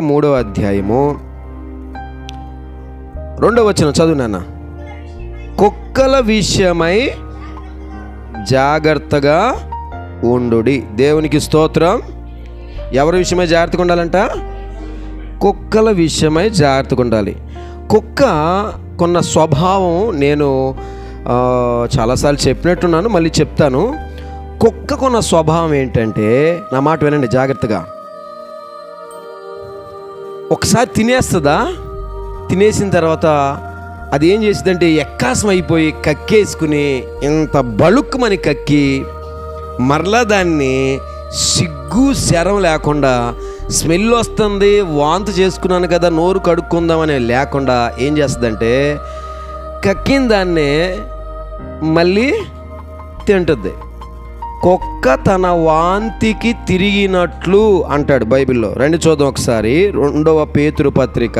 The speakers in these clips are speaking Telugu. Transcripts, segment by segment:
మూడో అధ్యాయము. రెండవ వచ్చిన చదువు నాన్న. కుక్కల విషయమై జాగ్రత్తగా ఉండుడి. దేవునికి స్తోత్రం. ఎవరి విషయమై జాగ్రత్తగా ఉండాలంట? కుక్కల విషయమై జాగ్రత్తగా ఉండాలి. కుక్క కొన్న స్వభావం నేను చాలాసార్లు చెప్పినట్టున్నాను మళ్ళీ చెప్తాను. కుక్క కొన్న స్వభావం ఏంటంటే నా మాట వినండి జాగ్రత్తగా. ఒకసారి తినేస్తుందా? తినేసిన తర్వాత అది ఏం చేసిందంటే ఎక్కాసం అయిపోయి కక్కేసుకుని ఇంత బళుక్కుమని కక్కి మరలా దాన్ని సిగ్గు శరం లేకుండా స్మెల్ వస్తుంది వాంతి చేసుకున్నాను కదా నోరు కడుక్కుందామని లేకుండా ఏం చేస్తుందంటే కక్కిన దాన్ని మళ్ళీ తింటుంది. కుక్క తన వాంతికి తిరిగినట్లు అంటాడు బైబిల్లో. రండి చూద్దాం ఒకసారి. రెండవ పేతురు పత్రిక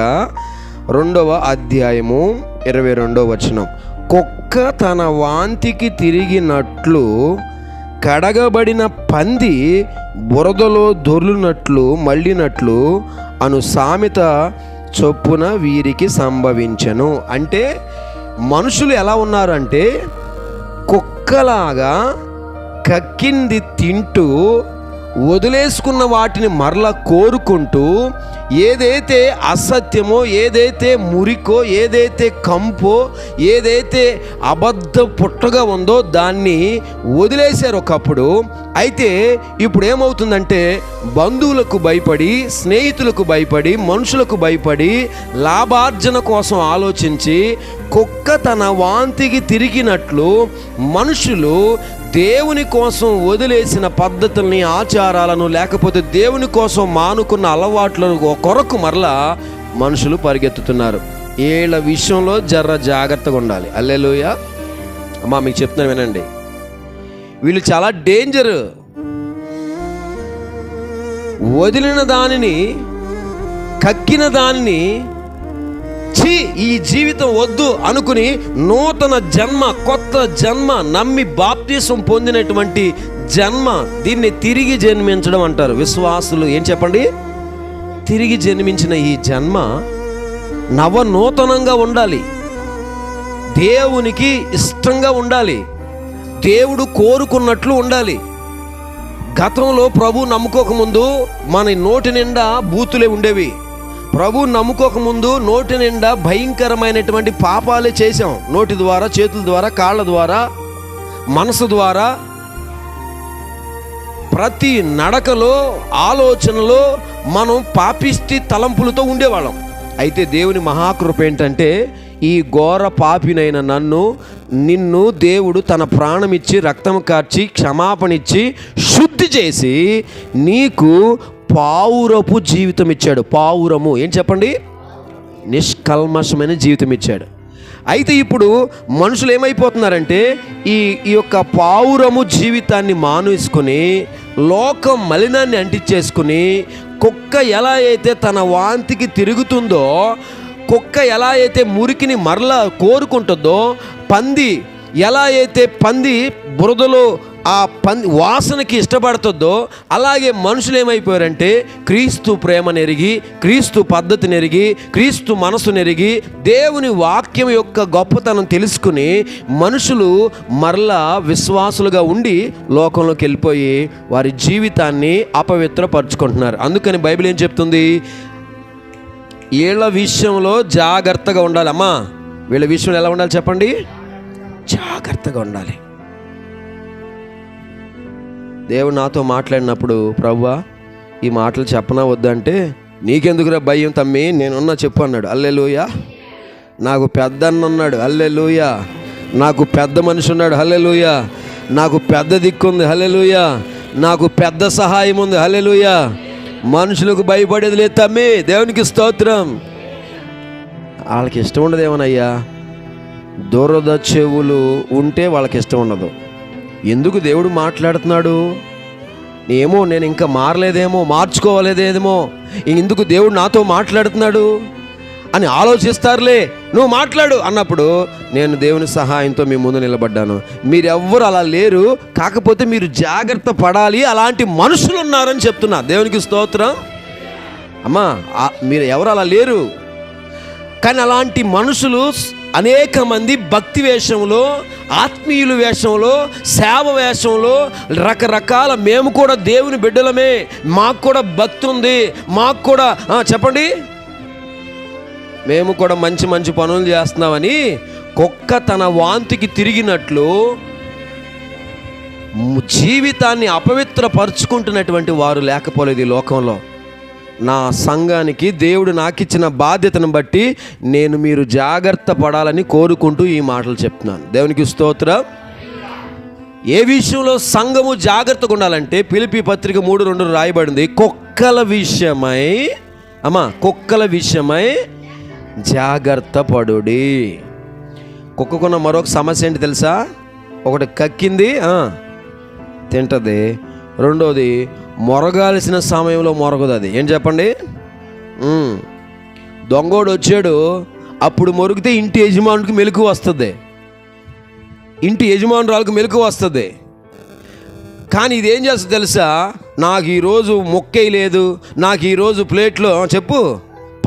రెండవ అధ్యాయము ఇరవై రెండవ వచనం. కుక్క తన వాంతికి తిరిగినట్లు కడగబడిన పంది బురదలో దొర్లునట్లు మళ్ళినట్లు అను సామెత చొప్పున వీరికి సంభవించను. అంటే మనుషులు ఎలా ఉన్నారంటే కుక్కలాగా కక్కింది తింటూ వదిలేసుకున్న వాటిని మరల కోరుకుంటూ ఏదైతే అసత్యమో ఏదైతే మురికో ఏదైతే కంపో ఏదైతే అబద్ధ పుట్టగా ఉందో దాన్ని వదిలేశారు ఒకప్పుడు. అయితే ఇప్పుడు ఏమవుతుందంటే బంధువులకు భయపడి స్నేహితులకు భయపడి మనుషులకు భయపడి లాభార్జన కోసం ఆలోచించి కుక్క తన వాంతికి తిరిగినట్లు మనుషులు దేవుని కోసం వదిలేసిన పద్ధతుల్ని ఆచారాలను లేకపోతే దేవుని కోసం మానుకున్న అలవాట్లను కొరకు మరలా మనుషులు పరిగెత్తుతున్నారు. ఏళ్ళ విషయంలో జర్ర జాగ్రత్తగా ఉండాలి. అల్లెలుయ అమ్మా మీకు చెప్తున్నాను వినండి. వీళ్ళు చాలా డేంజర్ వదిలిన దానిని కక్కిన దానిని ఛీ ఈ జీవితం వద్దు అనుకుని నూతన జన్మ కొత్త జన్మ నమ్మి బాప్తీసం పొందినటువంటి జన్మ దీన్ని తిరిగి జన్మించడం అంటారు. విశ్వాసులు ఏం చెప్పండి? తిరిగి జన్మించిన ఈ జన్మ నవనూతనంగా ఉండాలి. దేవునికి ఇష్టంగా ఉండాలి. దేవుడు కోరుకున్నట్లు ఉండాలి. గతంలో ప్రభు నమ్ముకోకముందు మన నోటి నిండా బూతులే ఉండేవి. ప్రభు నమ్ముకోకముందు నోటి నిండా భయంకరమైనటువంటి పాపాలే చేశాం. నోటి ద్వారా చేతుల ద్వారా కాళ్ళ ద్వారా మనసు ద్వారా. ప్రతి నడకలో ఆలోచనలో మనం పాపిష్టి తలంపులతో ఉండేవాళ్ళం. అయితే దేవుని మహాకృప ఏంటంటే ఈ ఘోర పాపినైన నన్ను నిన్ను దేవుడు తన ప్రాణమిచ్చి రక్తం కార్చి క్షమాపణ ఇచ్చి శుద్ధి చేసి నీకు పావురపు జీవితం ఇచ్చాడు పావురము. ఏం చెప్పండి? నిష్కల్మషమైన జీవితం ఇచ్చాడు అయితే ఇప్పుడు మనుషులు ఏమైపోతున్నారంటే ఈ ఈ యొక్క పావురము జీవితాన్ని మానేసుకుని లోకం మలినాన్ని అంటించేసుకుని కుక్క ఎలా అయితే తన వాంతికి తిరుగుతుందో కుక్క ఎలా అయితే మురికిని మరలా కోరుకుంటుందో పంది ఎలా అయితే పంది బురదలో ఆ పంది వాసనకి ఇష్టపడుతుందో అలాగే మనుషులు ఏమైపోయారంటే క్రీస్తు ప్రేమను ఎరిగి క్రీస్తు పద్ధతిని ఎరిగి క్రీస్తు మనసును ఎరిగి దేవుని వాక్యం యొక్క గొప్పతనం తెలుసుకుని మనుషులు మరలా విశ్వాసులుగా ఉండి లోకంలోకి వెళ్ళిపోయి వారి జీవితాన్ని అపవిత్రపరుచుకుంటున్నారు. అందుకని బైబిల్ ఏం చెప్తుంది? వీళ్ళ విషయంలో జాగ్రత్తగా ఉండాలి. అమ్మా వీళ్ళ విషయంలో ఎలా ఉండాలి చెప్పండి? జాగ్రత్తగా ఉండాలి. దేవుడు నాతో మాట్లాడినప్పుడు ప్రవ్వా ఈ మాటలు చెప్పనా వద్దంటే నీకెందుకురా భయం తమ్మి? నేనున్నా చెప్పు అన్నాడు. అల్లెలుయ నాకు పెద్ద అన్న ఉన్నాడు అల్లెలుయ నాకు పెద్ద మనిషి ఉన్నాడు హల్లెలూయ నాకు పెద్ద దిక్కుంది. హల్లెలూయ నాకు పెద్ద సహాయం ఉంది హల్లెలూయ మనుషులకు భయపడేది లేదు తమ్మి. దేవునికి స్తోత్రం. వాళ్ళకి ఇష్టం ఉండదు ఏమనయ్యా. దురద చెవులు ఉంటే వాళ్ళకి ఇష్టం ఉండదు. ఎందుకు దేవుడు మాట్లాడుతున్నాడు? ఏమో నేను ఇంకా మారలేదేమో మార్చుకోవలేదేమో. ఎందుకు దేవుడు నాతో మాట్లాడుతున్నాడు? అని ఆలోచిస్తారులే నువ్వు మాట్లాడు అన్నప్పుడు నేను దేవుని సహాయంతో మీ ముందు నిలబడ్డాను. మీరెవ్వరు అలా లేరు కాకపోతే మీరు జాగ్రత్త పడాలి అలాంటి మనుషులు ఉన్నారని చెప్తున్నా. దేవునికి స్తోత్రం. అమ్మా మీరు ఎవరు అలా లేరు? కానీ అలాంటి మనుషులు అనేక మంది భక్తి వేషంలో ఆత్మీయుల వేషంలో సేవ వేషంలో రకరకాల మేము కూడా దేవుని బిడ్డలమే. మాకు కూడా భక్తి ఉంది. మాకు కూడా చెప్పండి. మేము కూడా మంచి మంచి పనులు చేస్తున్నామని కుక్క తన వాంతికి తిరిగినట్లు జీవితాన్ని అపవిత్రపరుచుకుంటున్నటువంటి వారు లేకపోలేదు ఈ లోకంలో. నా సంఘానికి దేవుడు నాకిచ్చిన బాధ్యతను బట్టి నేను మీరు జాగ్రత్త పడాలని కోరుకుంటూ ఈ మాటలు చెప్తున్నాను. దేవునికి స్తోత్ర. ఏ విషయంలో సంఘము జాగ్రత్తగా ఉండాలంటే పిలిపి పత్రిక మూడు రెండు రాయబడింది కుక్కల విషయమై అమ్మా కుక్కల విషయమై జాగ్రత్త పడుడి. కుక్కకున్న మరొక సమస్య ఏంటి తెలుసా? ఒకటి కక్కింది తింటది. రెండోది మొరగాల్సిన సమయంలో మొరగదు అది. ఏం చెప్పండి? దొంగోడు వచ్చాడు అప్పుడు మొరిగితే ఇంటి యజమానుడికి మెలకు వస్తుంది. ఇంటి యజమానురాలకు మెలకు వస్తుంది. కానీ ఇది ఏం చేస్తుంది తెలుసా? నాకు ఈరోజు మొక్కై లేదు నాకు ఈరోజు ప్లేట్లో చెప్పు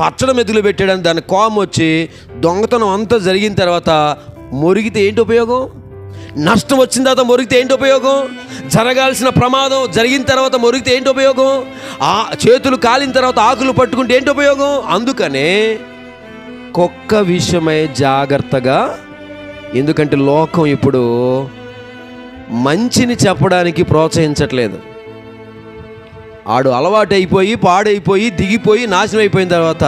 పచ్చడి మెతుకులు పెట్టాడని దాని కోపం వచ్చి దొంగతనం అంతా జరిగిన తర్వాత మురిగితే ఏంటి ఉపయోగం? నష్టం వచ్చిన తర్వాత మురిగితే ఏంటి ఉపయోగం? జరగాల్సిన ప్రమాదం జరిగిన తర్వాత మొరిగితే ఏంటి ఉపయోగం? ఆ చేతులు కాలిన తర్వాత ఆకులు పట్టుకుంటే ఏంటి ఉపయోగం? అందుకనే కుక్క విషయమై జాగ్రత్తగా ఎందుకంటే లోకం ఇప్పుడు మంచిని చెప్పడానికి ప్రోత్సహించట్లేదు. ఆడు అలవాటైపోయి పాడైపోయి దిగిపోయి నాశనం అయిపోయిన తర్వాత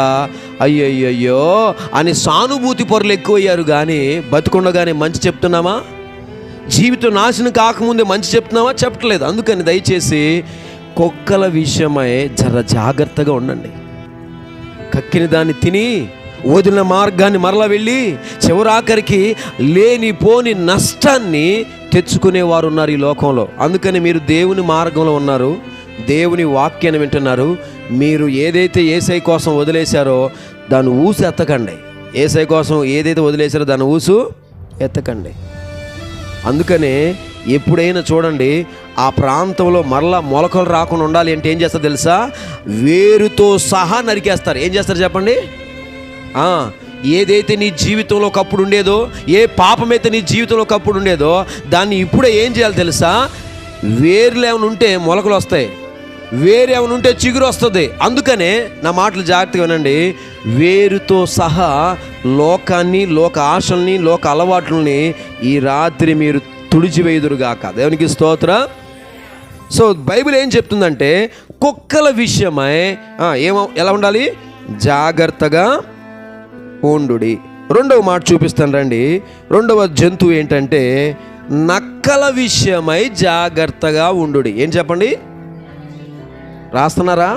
అయ్యయ్యో అని సానుభూతి పొరలు ఎక్కువయ్యారు కానీ బతుకుండగానే మంచి చెప్తున్నామా? జీవితం నాశనం కాకముందే మంచి చెప్తున్నావా? చెప్పట్లేదు. అందుకని దయచేసి కుక్కల విషయమై జర జాగ్రత్తగా ఉండండి. కక్కిన దాన్ని తిని వదిలిన మార్గాన్ని మరలా వెళ్ళి చివరాఖరికి లేని పోని నష్టాన్ని తెచ్చుకునేవారు ఉన్నారు ఈ లోకంలో. అందుకని మీరు దేవుని మార్గంలో ఉన్నారు దేవుని వాక్యాన్ని వింటున్నారు. మీరు ఏదైతే ఏసై కోసం వదిలేశారో దాన్ని ఊసు ఎత్తకండి. ఏసై కోసం ఏదైతే వదిలేశారో దాన్ని ఊసు ఎత్తకండి. అందుకనే ఎప్పుడైనా చూడండి ఆ ప్రాంతంలో మరలా మొలకలు రాకుండా ఉండాలి అంటే ఏం చేస్తారు తెలుసా? వేరుతో సహా నరికేస్తారు. ఏం చేస్తారు చెప్పండి? ఏదైతే నీ జీవితంలో ఒకప్పుడు ఉండేదో ఏ పాపమైతే నీ జీవితంలో ఒకప్పుడు ఉండేదో దాన్ని ఇప్పుడే ఏం చేయాలి తెలుసా? వేర్లు ఏమైనా ఉంటే మొలకలు వస్తాయి. వేరు ఏమైనా ఉంటే చిగురు వస్తుంది. అందుకనే నా మాటలు జాగ్రత్తగా వినండి. వేరుతో సహా లోకాన్ని లోక ఆశల్ని లోక అలవాట్లని ఈ రాత్రి మీరు తుడిచివేయుదురుగాక. దేవునికి స్తోత్ర. సో బైబిల్ ఏం చెప్తుందంటే కుక్కల విషయమై ఏమో ఎలా ఉండాలి? జాగ్రత్తగా ఉండుడి. రెండవ మాట చూపిస్తాను రండి. రెండవ జంతువు ఏంటంటే నక్కల విషయమై జాగ్రత్తగా ఉండుడి. ఏం చెప్పండి? రాస్తున్నారా?